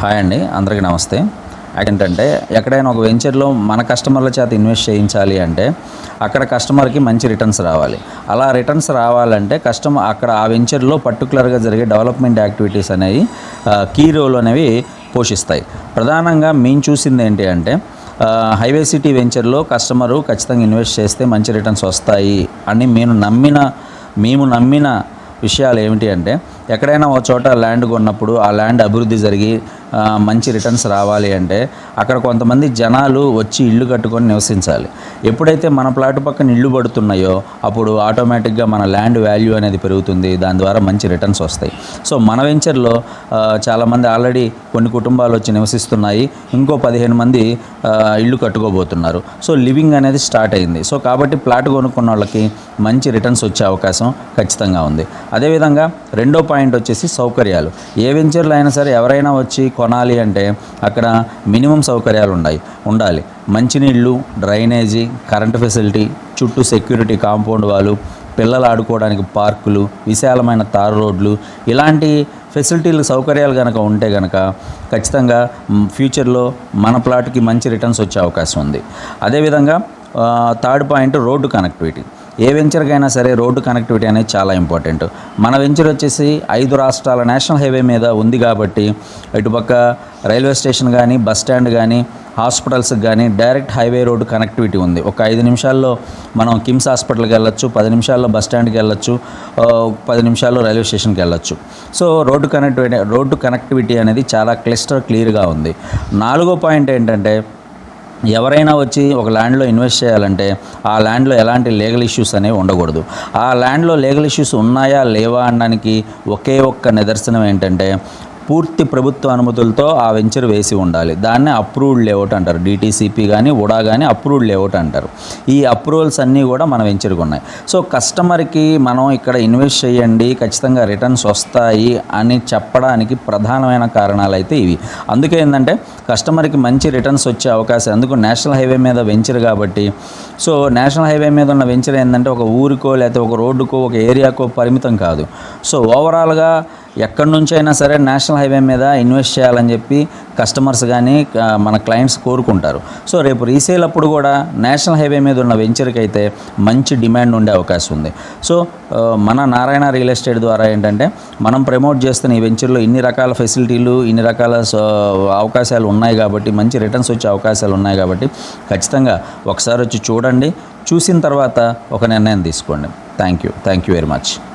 Hi అండి అందరికీ నమస్తే. ఏంటంటే ఎక్కడైనా ఒక వెంచర్లో మన కస్టమర్ల చేత ఇన్వెస్ట్ చేయించాలి అంటే అక్కడ కస్టమర్కి మంచి రిటర్న్స్ రావాలి. అలా రిటర్న్స్ రావాలంటే కస్టమర్ అక్కడ ఆ వెంచర్లో పర్టికులర్గా జరిగే డెవలప్మెంట్ యాక్టివిటీస్ అనేవి కీ రోల్ అనేవి పోషిస్తాయి. ప్రధానంగా మేము చూసింది ఏంటి అంటే హైవే సిటీ వెంచర్లో కస్టమరు ఖచ్చితంగా ఇన్వెస్ట్ చేస్తే మంచి రిటర్న్స్ వస్తాయి అని మేము నమ్మిన మేము నమ్మిన విషయాలు ఏమిటి అంటే ఎక్కడైనా ఒక చోట ల్యాండ్ కొన్నప్పుడు ఆ ల్యాండ్ అభివృద్ధి జరిగి మంచి రిటర్న్స్ రావాలి అంటే అక్కడ కొంతమంది జనాలు వచ్చి ఇల్లు కట్టుకొని నివసించాలి. ఎప్పుడైతే మన ప్లాట్ పక్కన ఇల్లు పడుతున్నాయో అప్పుడు ఆటోమేటిక్గా మన ల్యాండ్ వాల్యూ అనేది పెరుగుతుంది. దాని ద్వారా మంచి రిటర్న్స్ వస్తాయి. సో మన వెంచర్లో చాలామంది ఆల్రెడీ కొన్ని కుటుంబాలు వచ్చి నివసిస్తున్నాయి. ఇంకో పదిహేను మంది ఇల్లు కట్టుకోబోతున్నారు. సో లివింగ్ అనేది స్టార్ట్ అయింది. సో కాబట్టి ప్లాట్ కొనుక్కున్న వాళ్ళకి మంచి రిటర్న్స్ వచ్చే అవకాశం ఖచ్చితంగా ఉంది. అదేవిధంగా రెండో పాయింట్ వచ్చేసి సౌకర్యాలు. ఏ వెంచర్లో అయినా సరే ఎవరైనా వచ్చి కొనాలి అంటే అక్కడ మినిమం సౌకర్యాలు ఉన్నాయి ఉండాలి. మంచినీళ్ళు డ్రైనేజీ కరెంట్ ఫెసిలిటీ చుట్టూ సెక్యూరిటీ కాంపౌండ్ వాళ్ళు పిల్లలు ఆడుకోవడానికి పార్కులు విశాలమైన తారు రోడ్లు ఇలాంటి ఫెసిలిటీలు సౌకర్యాలు కనుక ఉంటే కనుక ఖచ్చితంగా ఫ్యూచర్లో మన ప్లాట్కి మంచి రిటర్న్స్ వచ్చే అవకాశం ఉంది. అదేవిధంగా థర్డ్ పాయింట్ రోడ్డు కనెక్టివిటీ. ఏ వెంచర్కైనా సరే రోడ్డు కనెక్టివిటీ అనేది చాలా ఇంపార్టెంట్. మన వెంచర్ వచ్చేసి ఐదు రాష్ట్రాల నేషనల్ హైవే మీద ఉంది కాబట్టి ఇటుపక్క రైల్వే స్టేషన్ కానీ బస్ స్టాండ్ కానీ హాస్పిటల్స్కి కానీ డైరెక్ట్ హైవే రోడ్డు కనెక్టివిటీ ఉంది. ఒక ఐదు నిమిషాల్లో మనం కిమ్స్ హాస్పిటల్కి వెళ్ళొచ్చు పది నిమిషాల్లో బస్ స్టాండ్కి వెళ్ళొచ్చు పది నిమిషాల్లో రైల్వే స్టేషన్కి వెళ్ళొచ్చు. So road connectivity road connectivity అనేది చాలా క్లిస్టర్ క్లియర్గా ఉంది. నాలుగో పాయింట్ ఏంటంటే ఎవరైనా వచ్చి ఒక ల్యాండ్లో ఇన్వెస్ట్ చేయాలంటే ఆ ల్యాండ్లో ఎలాంటి లీగల్ ఇష్యూస్ అనేవి ఉండకూడదు. ఆ ల్యాండ్లో లీగల్ ఇష్యూస్ ఉన్నాయా లేవా అనడానికి ఒకే ఒక్క నిదర్శనం ఏంటంటే పూర్తి ప్రభుత్వ అనుమతులతో ఆ వెంచర్ వేసి ఉండాలి. దాన్నే అప్రూవ్డ్ లేఅవుట్ అంటారు. డిటీసీపీ కానీ ఉడా కానీ అప్రూవ్డ్ లేఅవుట్ అంటారు. ఈ అప్రూవల్స్ అన్నీ కూడా మన వెంచర్కి ఉన్నాయి. సో కస్టమర్కి మనం ఇక్కడ ఇన్వెస్ట్ చేయండి ఖచ్చితంగా రిటర్న్స్ వస్తాయి అని చెప్పడానికి ప్రధానమైన కారణాలు అయితే ఇవి. అందుకే ఏంటంటే కస్టమర్కి మంచి రిటర్న్స్ వచ్చే అవకాశం అందుకు నేషనల్ హైవే మీద వెంచర్ కాబట్టి. సో నేషనల్ హైవే మీద ఉన్న వెంచర్ ఏంటంటే ఒక ఊరికో లేకపోతే ఒక రోడ్డుకో ఒక ఏరియాకో పరిమితం కాదు. సో ఓవరాల్గా ఎక్కడి నుంచి అయినా సరే నేషనల్ హైవే మీద ఇన్వెస్ట్ చేయాలని చెప్పి కస్టమర్స్ కానీ మన క్లయింట్స్ కోరుకుంటారు. సో రేపు రీసేల్ అప్పుడు కూడా నేషనల్ హైవే మీద ఉన్న వెంచర్కి అయితే మంచి డిమాండ్ ఉండే అవకాశం ఉంది. సో మన నారాయణ రియల్ ఎస్టేట్ ద్వారా ఏంటంటే మనం ప్రమోట్ చేస్తున్న ఈ వెంచర్లో ఇన్ని రకాల ఫెసిలిటీలు ఇన్ని రకాల సో, అవకాశాలు ఉన్నాయి కాబట్టి మంచి రిటర్న్స్ వచ్చే అవకాశాలు ఉన్నాయి కాబట్టి ఖచ్చితంగా ఒకసారి వచ్చి చూడండి. చూసిన తర్వాత ఒక నిర్ణయం తీసుకోండి. Thank you thank you very much.